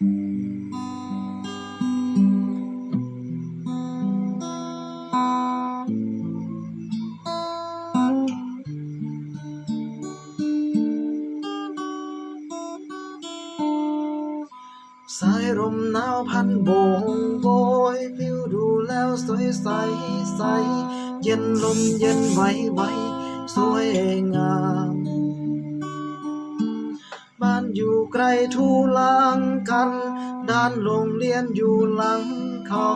สายลมหนาวพันโบงโบยผิวดูแล้วสวยใสใส เย็นลมเย็นไหวไหวสวยงาม อยู่ไกลทูลังกัน ด้านโรงเรียนอยู่หลังเขา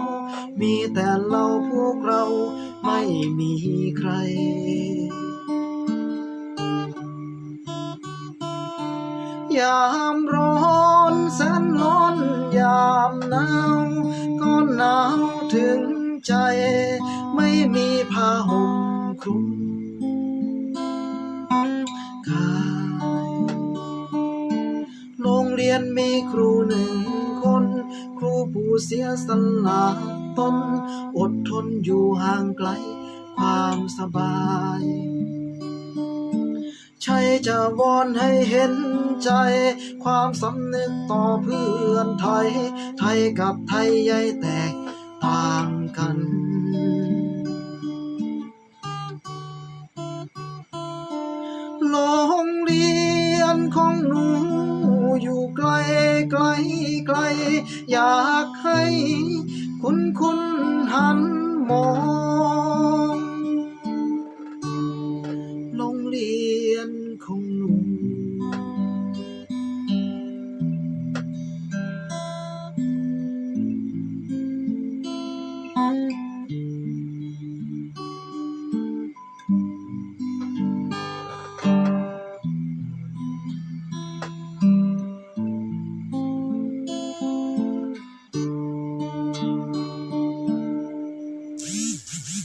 มีแต่เราพวกเราไม่มีใคร ยามร้อนแสนร้อนยามหนาวก็หนาวถึงใจ ไม่มีผ้าห่มคลุม เรียนมีครูหนึ่งคน ครูผู้เสียสละตนอดทนอยู่ห่างไกลความสบาย ใช่จะวอนให้เห็นใจ ความสำนึกต่อเพื่อนไทย ไทยกับไทยใยแตกต่างกันโรงเรียนของหนู อยู่ไกลไกลไกล อยากให้คุณคุณหันมอง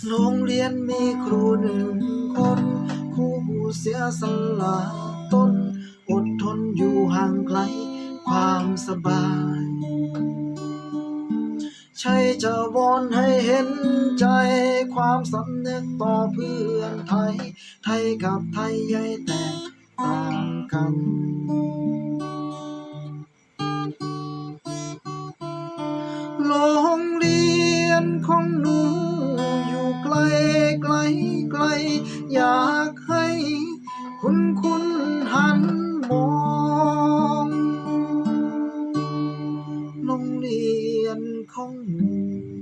โรงเรียนมีครูหนึ่งคนครูผู้เสียสละตนอดทนอยู่ห่างไกลความสบาย ใช่จะวอนให้เห็นใจความสำนึกต่อเพื่อนไทย ไทยกับไทยใยแตกต่างกันโรงเรียนของหนู ไกล อยากให้คุณคุณหันมองโรงเรียนของหนู